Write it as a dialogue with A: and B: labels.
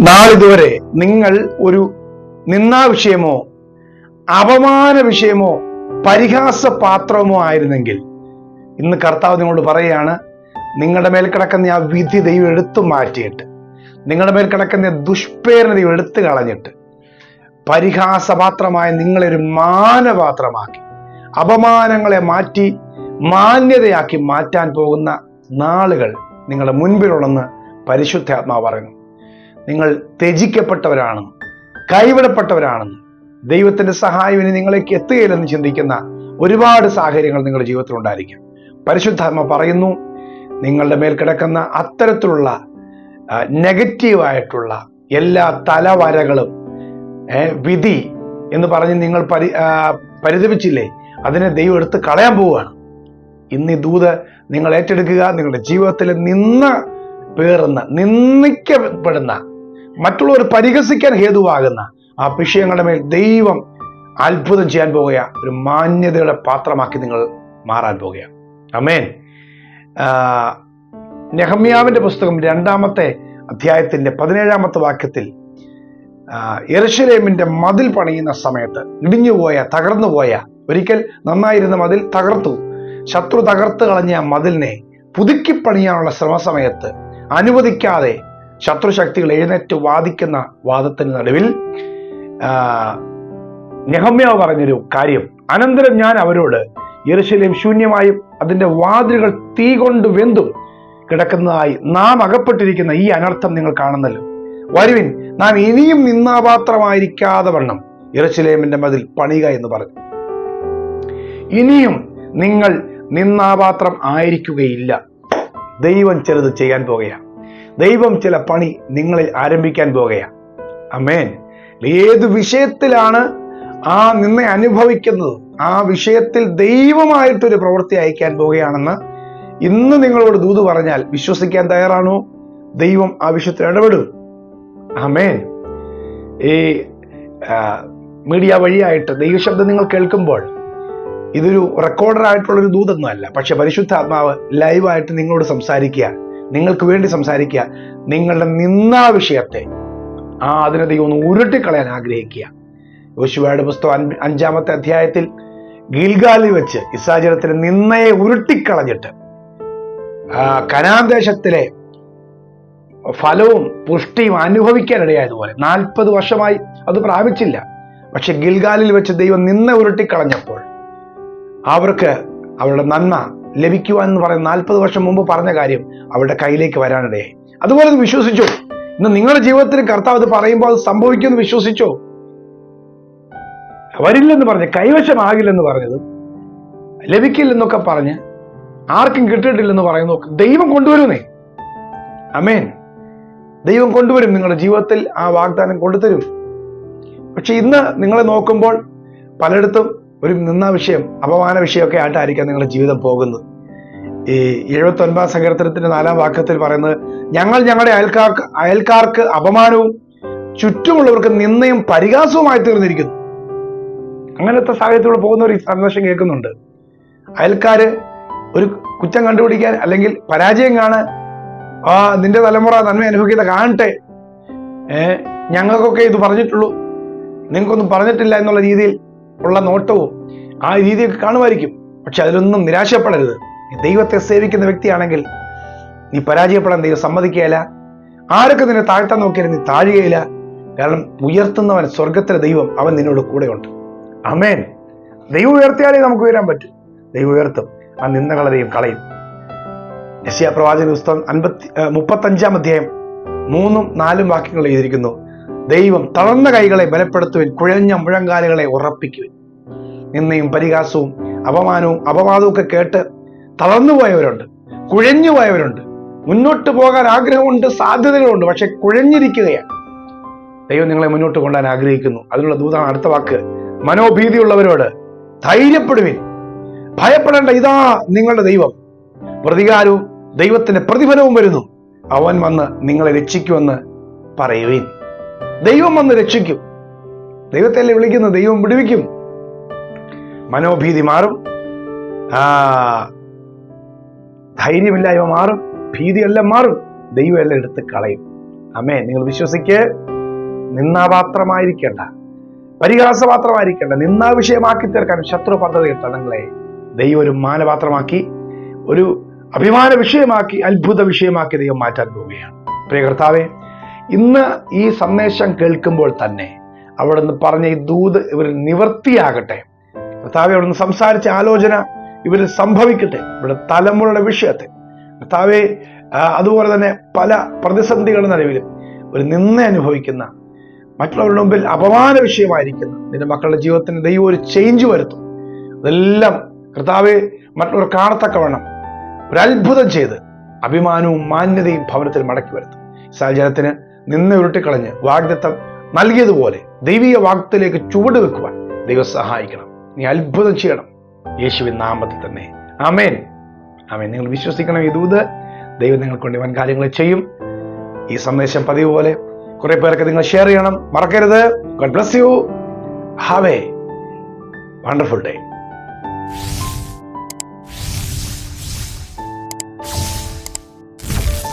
A: നാളിതുവരെ നിങ്ങൾ ഒരു നിന്നാ വിഷയമോ അപമാന വിഷയമോ പരിഹാസ പാത്രമോ ആയിരുന്നെങ്കിൽ ഇന്ന് കർത്താവ് നിങ്ങളോട് പറയുകയാണ് നിങ്ങളുടെ മേൽ കിടക്കുന്ന ആ വിധി ദൈവം എടുത്തു മാറ്റിയിട്ട് നിങ്ങളുടെ മേൽ കിടക്കുന്ന ദുഷ്പേരണ ദൈവം എടുത്തു കളഞ്ഞിട്ട് പരിഹാസപാത്രമായ നിങ്ങളെ ഒരു മാനപാത്രമാക്കി അപമാനങ്ങളെ മാറ്റി മാന്യതയാക്കി മാറ്റാൻ പോകുന്ന നാളുകൾ നിങ്ങളുടെ മുൻപിലുണ്ടെന്ന് പരിശുദ്ധാത്മാവ് പറയുന്നു. നിങ്ങൾ ത്യജിക്കപ്പെട്ടവരാണെന്ന് കൈവിടപ്പെട്ടവരാണെന്ന്. ദൈവത്തിന്റെ സഹായം ഇനി നിങ്ങളേക്ക് എത്തുകയില്ലെന്ന് ചിന്തിക്കുന്ന ഒരുപാട് സാഹചര്യങ്ങൾ നിങ്ങളുടെ ജീവിതത്തിൽ ഉണ്ടായിരിക്കും. പരിശുദ്ധാത്മ പറയുന്നു നിങ്ങളുടെ മേൽ കിടക്കുന്ന അത്തരത്തിലുള്ള നെഗറ്റീവായിട്ടുള്ള എല്ലാ തലവരകളും വിധി എന്ന് പറഞ്ഞ് നിങ്ങൾ പരി പരിതപിച്ചില്ലേ? അതിനെ ദൈവം എടുത്ത് കളയാൻ പോവുകയാണ്. ഇന്ന് ഈ ദൂത് നിങ്ങൾ ഏറ്റെടുക്കുക നിങ്ങളുടെ ജീവിതത്തിൽ നിന്ന് പേറുന്ന നിന്ദിക്കപ്പെടുന്ന മറ്റുള്ളവർ പരിഹസിക്കാൻ ഹേതുവാകുന്ന ആ വിഷയങ്ങളുടെ മേൽ ദൈവം അത്ഭുതം ചെയ്യാൻ പോകുക ഒരു മാന്യതയുടെ പാത്രമാക്കി നിങ്ങൾ മാറാൻ പോകുക. അമേൻ നെഹമ്യാവിന്റെ പുസ്തകം രണ്ടാമത്തെ അധ്യായത്തിന്റെ പതിനേഴാമത്തെ വാക്യത്തിൽ ആ, മതിൽ പണിയുന്ന സമയത്ത് ഇടിഞ്ഞുപോയ തകർന്നുപോയ ഒരിക്കൽ നന്നായിരുന്ന മതിൽ തകർത്തു. ശത്രു തകർത്ത് കളഞ്ഞ മതിലിനെ പുതുക്കി പണിയാനുള്ള ശ്രമസമയത്ത് അനുവദിക്കാതെ ശത്രുശക്തികൾ എഴുന്നേറ്റ് വാദിക്കുന്ന വാദത്തിന് നടുവിൽ നെഹമ്യ പറഞ്ഞൊരു കാര്യം. അനന്തരം ഞാൻ അവരോട് യെരുശലേം ശൂന്യമായും അതിന്റെ വാതിലുകൾ തീ കൊണ്ട് വെന്തും കിടക്കുന്നതായി നാം അകപ്പെട്ടിരിക്കുന്ന ഈ അനർത്ഥം നിങ്ങൾ കാണുന്നല്ലോ. വരുവിൻ നാം ഇനിയും നിന്നാപാത്രമായിരിക്കാതെ വണ്ണം ഇറച്ചിലേമിന്റെ മതിൽ പണിയുക എന്ന് പറഞ്ഞു. ഇനിയും നിങ്ങൾ നിന്നാപാത്രം ആയിരിക്കുകയില്ല. ദൈവം ചെറുത് ചെയ്യാൻ പോകുകയാണ്. ദൈവം ചില പണി നിങ്ങളിൽ ആരംഭിക്കാൻ പോകുകയാണ് അമേൻ ഏത് വിഷയത്തിലാണ് ആ നിന്നെ അനുഭവിക്കുന്നത്? ആ വിഷയത്തിൽ ദൈവമായിട്ടൊരു പ്രവൃത്തി അയക്കാൻ പോവുകയാണെന്ന് ഇന്ന് നിങ്ങളോട് ദൂത് പറഞ്ഞാൽ വിശ്വസിക്കാൻ തയ്യാറാണോ. ദൈവം ആ വിഷയത്തിൽ ഇടപെടും. അമേൻ ഈ മീഡിയ വഴിയായിട്ട് ദൈവശബ്ദം നിങ്ങൾ കേൾക്കുമ്പോൾ ഇതൊരു റെക്കോർഡർ ആയിട്ടുള്ള ഒരു ദൂതൊന്നും അല്ല. പക്ഷെ പരിശുദ്ധാത്മാവ് ലൈവായിട്ട് നിങ്ങളോട് സംസാരിക്കുക. നിങ്ങൾക്ക് വേണ്ടി സംസാരിക്കുക. നിങ്ങളുടെ നിന്നാ വിഷയത്തെ ആ അതിനെ ദൈവം ഒന്ന് ഉരുട്ടിക്കളയാൻ ആഗ്രഹിക്കുക. യോശുവയുടെ പുസ്തകം അഞ്ചാമത്തെ അധ്യായത്തിൽ ഗിൽഗാലിൽ വെച്ച് ഇസ്രാജനത്തിന് നിന്നയെ ഉരുട്ടിക്കളഞ്ഞിട്ട് കനാൻ ദേശത്തിലെ ഫലവും പുഷ്ടിയും അനുഭവിക്കാനിടയായതുപോലെ നാൽപ്പത് വർഷമായി അത് പ്രാപിച്ചില്ല. പക്ഷെ ഗിൽഗാലിൽ വെച്ച് ദൈവം നിന്ന ഉരുട്ടിക്കളഞ്ഞപ്പോൾ അവർക്ക് അവരുടെ നന്മ ലഭിക്കുവാൻ എന്ന് പറയുന്ന നാൽപ്പത് വർഷം മുമ്പ് പറഞ്ഞ കാര്യം അവരുടെ കയ്യിലേക്ക് വരാനിടയായി അതുപോലെ അത് വിശ്വസിച്ചോ? ഇന്ന് നിങ്ങളുടെ ജീവിതത്തിൽ കർത്താവ് അത് പറയുമ്പോൾ അത് സംഭവിക്കുമെന്ന് വിശ്വസിച്ചോ? വരില്ലെന്ന് പറഞ്ഞ് കൈവശമാകില്ലെന്ന് പറഞ്ഞത് ലഭിക്കില്ലെന്നൊക്കെ പറഞ്ഞ് ആർക്കും കിട്ടിയിട്ടില്ലെന്ന് പറയുന്നു ദൈവം കൊണ്ടുവരുന്നേ. അമേൻ ദൈവം കൊണ്ടുവരും നിങ്ങളുടെ ജീവിതത്തിൽ ആ വാഗ്ദാനം കൊണ്ടുതരും. പക്ഷെ ഇന്ന് നിങ്ങളെ നോക്കുമ്പോൾ പലയിടത്തും ഒരു നിന്ന വിഷയം അപമാന വിഷയമൊക്കെ ആയിട്ടായിരിക്കാം നിങ്ങളുടെ ജീവിതം പോകുന്നത്. ഈ എഴുപത്തി ഒൻപതാം സങ്കീർത്തനത്തിന്റെ നാലാം വാക്യത്തിൽ പറയുന്നത് ഞങ്ങൾ ഞങ്ങളുടെ അയൽക്കാർക്ക് അയൽക്കാർക്ക് അപമാനവും ചുറ്റുമുള്ളവർക്ക് നിന്നയും പരിഹാസവുമായി തീർന്നിരിക്കുന്നു. അങ്ങനത്തെ സാഹചര്യത്തിലൂടെ പോകുന്ന ഒരു സന്ദേശം കേൾക്കുന്നുണ്ട്. അയൽക്കാര് ഒരു കുറ്റം കണ്ടുപിടിക്കാൻ അല്ലെങ്കിൽ പരാജയം കാണാൻ ആ നിന്റെ തലമുറ നന്മ അനുഭവിക്കുന്ന കാണട്ടെ. ഏഹ് ഞങ്ങൾക്കൊക്കെ ഇത് പറഞ്ഞിട്ടുള്ളൂ. നിങ്ങൾക്കൊന്നും പറഞ്ഞിട്ടില്ല എന്നുള്ള രീതിയിൽ ഉള്ള നോട്ടവും ആ രീതിയൊക്കെ കാണുമായിരിക്കും. പക്ഷെ അതിലൊന്നും നിരാശപ്പെടരുത്. നീ ദൈവത്തെ സേവിക്കുന്ന വ്യക്തിയാണെങ്കിൽ നീ പരാജയപ്പെടാൻ ദൈവം സമ്മതിക്കുകയില്ല. ആരൊക്കെ നിന്നെ താഴ്ത്താൻ നോക്കിയാലും നീ താഴുകയില്ല. കാരണം ഉയർത്തുന്നവൻ സ്വർഗത്തിലെ ദൈവം അവൻ നിന്നോട് കൂടെയുണ്ട്. അമേൻ ദൈവം ഉയർത്തിയാലേ നമുക്ക് ഉയരാൻ പറ്റൂ. ദൈവം ഉയർത്തും. ആ നിന്ദകളെ ദൈവം കളയും. യശിയ പ്രവാചക പുസ്തകം അൻപത്തി മുപ്പത്തഞ്ചാം അധ്യായം മൂന്നും നാലും വാക്യങ്ങൾ എഴുതിയിരിക്കുന്നു. ദൈവം തളർന്ന കൈകളെ ബലപ്പെടുത്തുവിൻ കുഴഞ്ഞ മുഴങ്കാലുകളെ ഉറപ്പിക്കുവിൻ. നിന്നെയും പരിഹാസവും അപമാനവും അപവാദവും ഒക്കെ കേട്ട് തളർന്നു പോയവരുണ്ട് കുഴഞ്ഞു പോയവരുണ്ട്. മുന്നോട്ട് പോകാൻ ആഗ്രഹമുണ്ട് സാധ്യതകളുണ്ട് പക്ഷെ കുഴഞ്ഞിരിക്കുകയാണ്. ദൈവം നിങ്ങളെ മുന്നോട്ട് കൊണ്ടാൻ ആഗ്രഹിക്കുന്നു. അതിനുള്ള ദൂതാണ് അടുത്ത വാക്ക് മനോഭീതിയുള്ളവരോട് ധൈര്യപ്പെടുവിൻ. ഭയപ്പെടേണ്ട ഇതാ നിങ്ങളുടെ ദൈവം. പ്രതികാരവും ദൈവത്തിന്റെ പ്രതിഫലവും വരുന്നു. അവൻ വന്ന് നിങ്ങളെ രക്ഷിക്കുമെന്ന് പറയുവിൻ. ദൈവം വന്ന് രക്ഷിക്കും. ദൈവത്തെ വിളിക്കുന്ന? ദൈവം വിടുവിക്കും. മനോഭീതി മാറും. ആ ധൈര്യമില്ലായ്മ മാറും. ഭീതിയെല്ലാം മാറും. ദൈവം എല്ലാം എടുത്ത് കളയും. അമ്മേ നിങ്ങൾ വിശ്വസിക്ക്. നിന്നാപാത്രമായിരിക്കേണ്ട പരിഹാസപാത്രമായിരിക്കേണ്ട. നിന്നാ വിഷയമാക്കി തീർക്കാൻ ശത്രു പദ്ധതി തടങ്ങളെ ദൈവം ഒരു മാനപാത്രമാക്കി ഒരു അഭിമാന വിഷയമാക്കി അത്ഭുത വിഷയമാക്കി ദൈവം മാറ്റാൻ പോവുകയാണ്. പ്രിയ കർത്താവെ ഇന്ന് ഈ സന്ദേശം കേൾക്കുമ്പോൾ തന്നെ അവിടുന്ന് പറഞ്ഞ ഈ ദൂത് ഇവർ നിവർത്തിയാകട്ടെ. കർത്താവ് അവിടുന്ന് സംസാരിച്ച ആലോചന ഇവർ സംഭവിക്കട്ടെ. ഇവിടെ തലമുറയുടെ വിഷയത്തെ കർത്താവെ അതുപോലെ തന്നെ പല പ്രതിസന്ധികളുടെ നിലവിലും ഒരു നിന്ന അനുഭവിക്കുന്ന മറ്റുള്ളവരുടെ മുമ്പിൽ അപമാന വിഷയമായിരിക്കുന്ന നിന്റെ മക്കളുടെ ജീവിതത്തിന് ദൈവം ഒരു ചേഞ്ച് വരുത്തും. അതെല്ലാം കർത്താവെ മറ്റുള്ളവർ കാണത്തക്കവണ്ണം ഒരു അത്ഭുതം ചെയ്ത് അഭിമാനവും മാന്യതയും ഭവനത്തിൽ മടക്കി വരുത്തും. സാഹചര്യത്തിന് നിന്ന് ഉരുട്ടിക്കളഞ്ഞ് വാഗ്ദത്തം നൽകിയതുപോലെ ദൈവിക വാഗ്ദത്തിലേക്ക് ചുവട് വെക്കുവാൻ ദൈവം സഹായിക്കണം. നീ അത്ഭുതം ചെയ്യണം. യേശുവിൻ നാമത്തിൽ തന്നെ. ആമേൻ. അമേൻ നിങ്ങൾ വിശ്വസിക്കണം ഈ ദൂത്. ദൈവം നിങ്ങൾക്ക് വേണ്ടി വൻ കാര്യങ്ങൾ ചെയ്യും. ഈ സന്ദേശം പതിവ് പോലെ കുറെ പേർക്ക് നിങ്ങൾ ഷെയർ ചെയ്യണം. മറക്കരുത്. God bless you have a wonderful day